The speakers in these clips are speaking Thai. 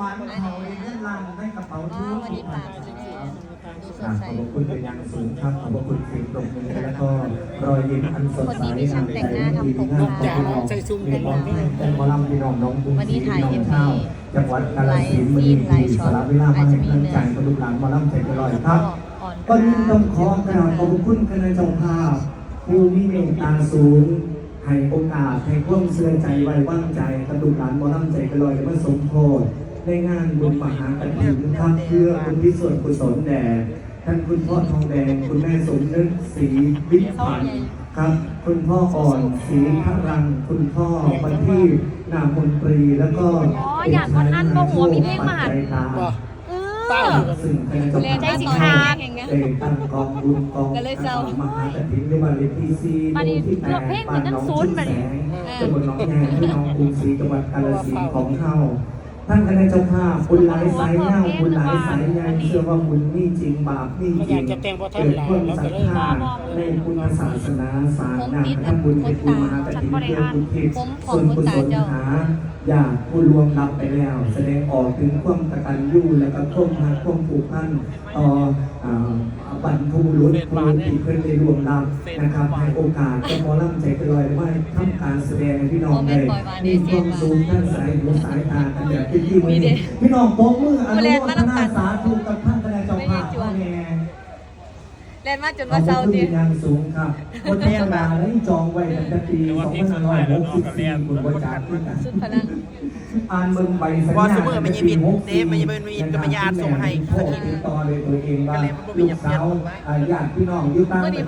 มันเขาเองได้ลังได้กระเป๋าทุกสิ่งต่างๆขอบคุณเป็นอย่างสูงครับขอบคุณสียงตรงนี้แล้วก็รอยยิ้มอันสดใสอันใจดีน่าจะน้องใจชุ่มในมองที่แต่มอลำพี่น้องน้องบุญศรีน้องเท่าจังหวัดกาฬสินธุ์มณีศรีสระวิลามาให้กำลังใจกระดูกหลังมอลำใจอร่อยครับก็ยินต้องขอกราบขอบคุณคณะเจ้าภาพผู้มีเมตตาสูงให้โอกาสให้ความเชื่อใจไว้วางใจกระดูกหลานบ่ตั้งใจกระลอยมาสมโพธิ ในงานบุญมหากฐินครับเพื่อบุญที่ส่วนกุศลแด่ท่านคุณพ่อทองแดง คุณแม่สมนึกศรีวิพันธ์ครับ คุณพ่ออ่อนศรีพรัง คุณพ่อบันทีนามนตรี แล้วก็อ๋ออยากวันนั้นบ่หัวมีเลขมาปัจจัยตาว่าเอป้าอซึ่งคณะเจ้าภาพใจสิขาดได้ตั้งกองบุญกองก็เลยเศร้ามหากฐินในวันเลขที่สี่บัดนี้หมู่ที่แปเลือดกเพลงเหมือนทั้งศูนย์บัดนี้ตำบลหนองแยงที่หนองกรุงศรีจังหวัดกาฬสินธุ์ของเฮา ท่านคณะเจ้าภาพบุญหลายสายเงาบุญหลายสายใยเชื่อว่าบุญนี่จริงบาปนี่จริงอยากจะแต่งพระท่านเกิดหลายความแล้วศรัก็ทเลยธาในพุทธศาสนาสร้างนามทำบุญให้คุณมหากฐินเพื่อบุญทิศส่วนกุศลหาอยากผู้รวมรับไปแล้ว แสดงออกถึงความกตัญญูและก็ความรักความผูกพันต่ออ่าบรรพบุรุษผู้ที่เพื่อนได้รวมรับนะครับให้โอกาสก็หมอลำใจกระลอยว่าทำการแสดงให้พี่น้องได้มีความสูงท่านสายหูสายตากันแบบที่ที่มือนี้พี่น้องโป๊มืออนุโมทนาสาธุกับท่านคณะเจ้าภาพพ่อแม่ เล่ นมาจนขอว่าบเศร้าคุณดิเป็นอย่างสูงครับคนแม่ดาได้จองไว้ตั้งแต่ปี2564คุณบริจาคขึ้นกันสุดพลังอ่านเบิ่งใบสัญว่าญาซุมื้อมันยังมีเด้มันยังเป็นมีก็มันยังอ่านส่งให้โทษติดต่อเลยตัวเองว่าลูกสาวอ่าญาติพี่น้องอยู่ต่างประเทศ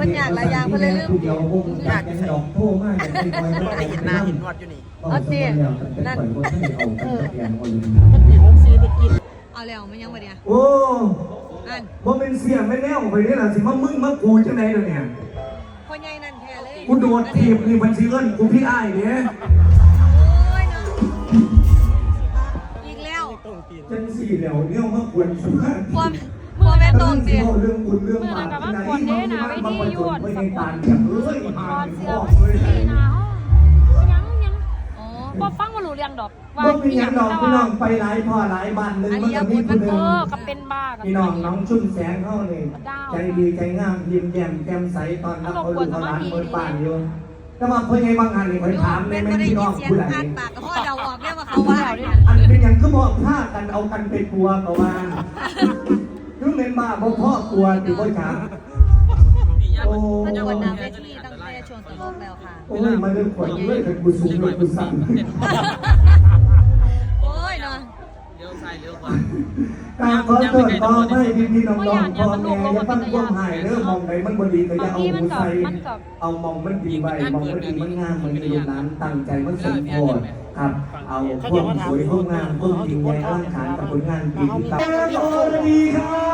ผู้เดียวคงอยากจะดอกโทษมากจะไปคอยบ่ได้เห็นหน้าเห็นนวดอยู่นี่เอาเตี้ยนั่นั่นนคนที่เอาเตียงคนมันมีหกสีไปกินเอาแล้วมันยังบ่เนี่ยโอ้ อันบ่เป็นเสียไม่แน่ออกไปนี่ล่ะสิมามึงมากูจังได๋เดี๋ยวนี้พ่อใหญ่นั่นแท้เลยกูโดดถีบนี่มันสิเอิ้นกูพี่อ้ายเด้โอ้ยเนาะอีกแล้วต้องกินจังสี่แล้วเนี่ยมาควรสมาธิความความแม่ตรงสิเรื่องบุญเรื่องบาปที่ไหนมาประจนไม่ได้ตานอย่างเอ้ยตมาอนเป็นเสื้พ่ออมันเลย บ่ฟังบ่รู้เรื่องดอกบ่มีหยังดอกพี่น้องไปหลายพ่อหลายบ้านหนึงมันก็มีผู้หนึเองอกับเป็นบ้ากับพี่น้องน้องชุ่มแสงเข้านี่ใจดีใจงามยิ้มแย้มแจ่มใสตอนรับเขาลูกเขาหลานเปิดบ้านอยู่แต่ว่าเพิ่นไงบางงานนี่เพิ่นถามในเป็นแม่บ่ได้พี่ยิน้อนงเสียงผู้ใดอ่านปากกับพ่อเดาออกแล้วว่าเขาว่าอันเป็นหยังคือบ่พากันเอากันไปกลัวก็ว่าคือเป็นบ้าบ่พ่อกลัวติบ่จ๋าโอ้มันจะวันนา ลกแล้วค่ะ โอ้ยมาเรื่องขวัญเรื่องกันกูสูงเลยกูสั่นโอ้ยเนาะเลี้ยวซ้ายเลี้ยวขวาการขอเกิดต่อไม่พี่พี่น้องน้องพ่อแม่อย่าตั้งความหายเรื่องมองไหนมันบดีก็จะเอาหูใส่เอามองมันดีไว้มองมันดีมันงามมันดีร้นตั้งใจมันสมโพธิครับ เอาพวกสวยพวกงามพวกจริงใหญ่ร่างกายกับผลงานปีที่ตับอรดีครับ